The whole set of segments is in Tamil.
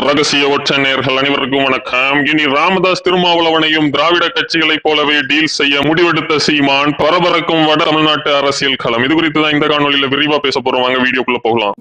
ரகசிய ஒற்ற நேர்கள் அனைவருக்கும் வணக்கம். இனி ராமதாஸ் திருமாவளவனையும் திராவிட கட்சிகளைப் போலவே டீல் செய்ய முடிவெடுத்த சீமான் பரபரக்கும் வட தமிழ்நாட்டு அரசியல் களம். இது குறித்து தான் இந்த காணொலியில விரிவா பேச போறோம். வாங்க வீடியோக்குள்ள போகலாம்.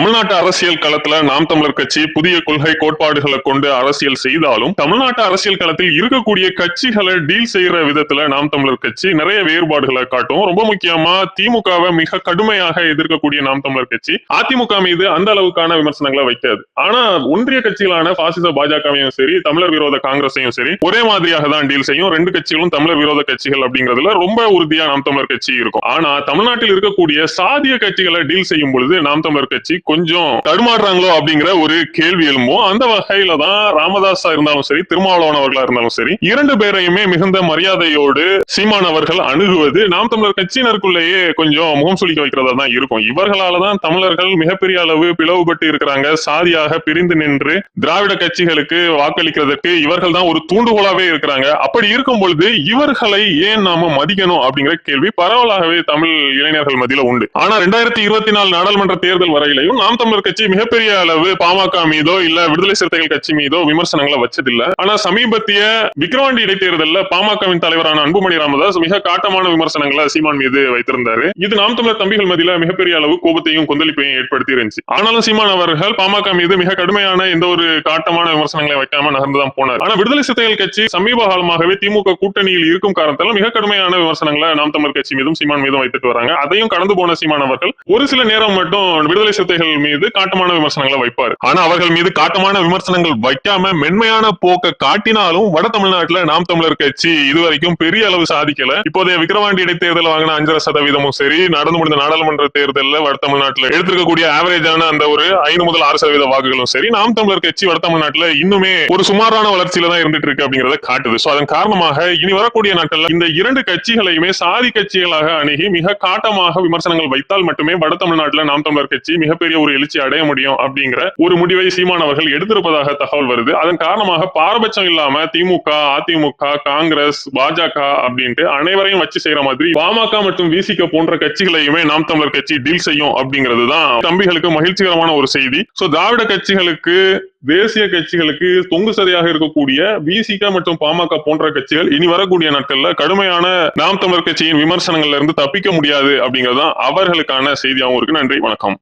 தமிழ்நாட்டு அரசியல் களத்துல நாம் தமிழர் கட்சி புதிய கொள்கை கோட்பாடுகளை கொண்டு அரசியல் செய்தாலும் தமிழ்நாட்டு அரசியல் களத்தில் இருக்கக்கூடிய கட்சிகளை டீல் செய்யற விதத்துல நாம் தமிழர் கட்சி நிறைய வேறுபாடுகளை காட்டும். ரொம்ப முக்கியமா திமுகவை மிக கடுமையாக எதிர்க்கக்கூடிய நாம் தமிழர் கட்சி அதிமுக மீது அந்த அளவுக்கான விமர்சனங்களை வைக்காது. ஆனா ஒன்றிய கட்சிகளான பாசிச பாஜகவையும் சரி தமிழர் விரோத காங்கிரஸையும் சரி ஒரே மாதிரியாக தான் டீல் செய்யும். ரெண்டு கட்சிகளும் தமிழர் விரோத கட்சிகள் அப்படிங்கிறதுல ரொம்ப உறுதியா நாம் தமிழர் கட்சி இருக்கும். ஆனா தமிழ்நாட்டில் இருக்கக்கூடிய சாதிய கட்சிகளை டீல் செய்யும் பொழுது நாம் தமிழர் கட்சி கொஞ்சம் தடுமாறுறாங்களோ அப்படிங்கிற ஒரு கேள்வி எழும்பும். அந்த வகையில தான் ராமதாஸா இருந்தாலும் சரி திருமாவளவன் அவர்களா இருந்தாலும் சரி இரண்டு பேரையுமே மிகுந்த மரியாதையோடு சீமான் அவர்கள் அணுகுவது நாம் தமிழர் கட்சியினருக்குள்ளேயே கொஞ்சம் முகம் சுளிக்க வைக்கிறதா தான் இருக்கும். இவர்களால தான் தமிழர்கள் மிகப்பெரிய அளவு பிளவுபட்டு இருக்கிறாங்க. சாதியாக பிரிந்து நின்று திராவிட கட்சிகளுக்கு வாக்களிக்கிறதுக்கு இவர்கள் தான் ஒரு தூண்டுகோலாவே இருக்கிறாங்க. அப்படி இருக்கும் பொழுது இவர்களை ஏன் நாம மதிக்கணும் அப்படிங்கிற கேள்வி பரவலாகவே தமிழ் இளைஞர்கள் மத்தியில உண்டு. ஆனா ரெண்டாயிரத்தி இருபத்தி நாலு நாடாளுமன்ற தேர்தல் வரையிலையும் நாம் தமிழர் கட்சி மிகப்பெரிய அளவு பாமக மீதோ இல்ல விடுதலை சிறுத்தைகள் கட்சி மீதோ விமர்சனங்களை வச்சதில்ல. ஆனா சமீபத்திய விக்ரவாண்டி இடைத்தேர்தலில் பாமகவின் தலைவரான அன்புமணி ராமதாஸ் மிக காட்டமான விமர்சனங்களை சீமான் மீது வைத்திருந்தாரு. இது நாம் தமிழர் தம்பிகள் மதியில மிகப்பெரிய அளவு கோபத்தையும் கொந்தளிப்பையும் ஏற்படுத்தி இருந்துச்சு. ஆனாலும் சீமான் அவர்கள் பாமக மீது மிக கடுமையான எந்த ஒரு காட்டமான விமர்சனங்களை வைக்காம நகர்ந்துதான் போனார். ஆனா விடுதலை சிறுத்தைகள் கட்சி சமீப காலமாகவே திமுக கூட்டணியில் இருக்கும் காரணத்தால மிக கடுமையான விமர்சனங்களை நாம் தமிழர் கட்சி மீதும் சீமான் மீதும் வைத்துட்டு வராங்க. அதையும் கடந்து போன சீமான் அவர்கள் ஒரு சில நேரம் மட்டும் விடுதலை சிறுத்தைகள் மீது காட்டமான விமர்சனங்களை வைப்பார். ஆனா அவர்கள் மீது காட்டமான விமர்சனங்கள் வைக்காம மென்மையான போக்க காட்டினாலும் வட தமிழ்நாட்டுல நாம் தமிழர் கட்சி இதுவரைக்கும் பெரிய அளவு சாதிக்கல. இப்போதைய விக்கிரவாண்டி இடைத்தேர்தல் வாங்கின அஞ்சரை சதவீதமும் சரி நடந்து முடிந்த நாடாளுமன்ற தேர்தலில் வட தமிழ்நாட்டுல எடுத்திருக்கக்கூடிய ஆவரேஜான அந்த ஒரு ஐந்து முதல் ஆறு சதவீத வாக்குகளும் சரி நாம் தமிழர் கட்சி வட தமிழ்நாட்டுல இன்னுமே ஒரு சுமாரான வளர்ச்சியில தான் இருந்துட்டு இருக்கு அப்படிங்கறத காட்டுது. சோ அதன் காரணமாக இனி வரக்கூடிய நாட்கள்ல இந்த இரண்டு கட்சிகளையுமே சாதி கட்சிகளாக அணுகி மிக காட்டமாக விமர்சனங்கள் வைத்தால் மட்டுமே வட தமிழ்நாட்டுல நாம் தமிழர் கட்சி மிகப்பெரிய ஒரு எழுச்சி அடைய முடியும் அப்படிங்கிற ஒரு முடிவை சீமான் அவர்கள் எடுத்திருப்பதாக தகவல் வருது. அதன் காரணமாக பாரபட்சம் இல்லாம திமுக அதிமுக காங்கிரஸ் பாஜக அப்படின்ட்டு அனைவரையும் வச்சு செய்யற மாதிரி பாமக மற்றும் விசிக போன்ற கட்சிகளையுமே நாம் தமிழர் கட்சி டீல் செய்யும் அப்படிங்கிறது தான் தம்பிகளுக்கு மகிழ்ச்சிகரமான ஒரு செய்தி. சோ திராவிட கட்சிகளுக்கு தேசிய கட்சிகளுக்கு தொங்கு சதையாக இருக்கக்கூடிய விசிக மற்றும் பாமக போன்ற கட்சிகள் இனி வரக்கூடிய நாட்கள்ல கடுமையான நாம் தமிழர் கட்சியின் விமர்சனங்கள்ல இருந்து தப்பிக்க முடியாது அப்படிங்கறதுதான் அவர்களுக்கான செய்தியாகவும் இருக்கு. நன்றி வணக்கம்.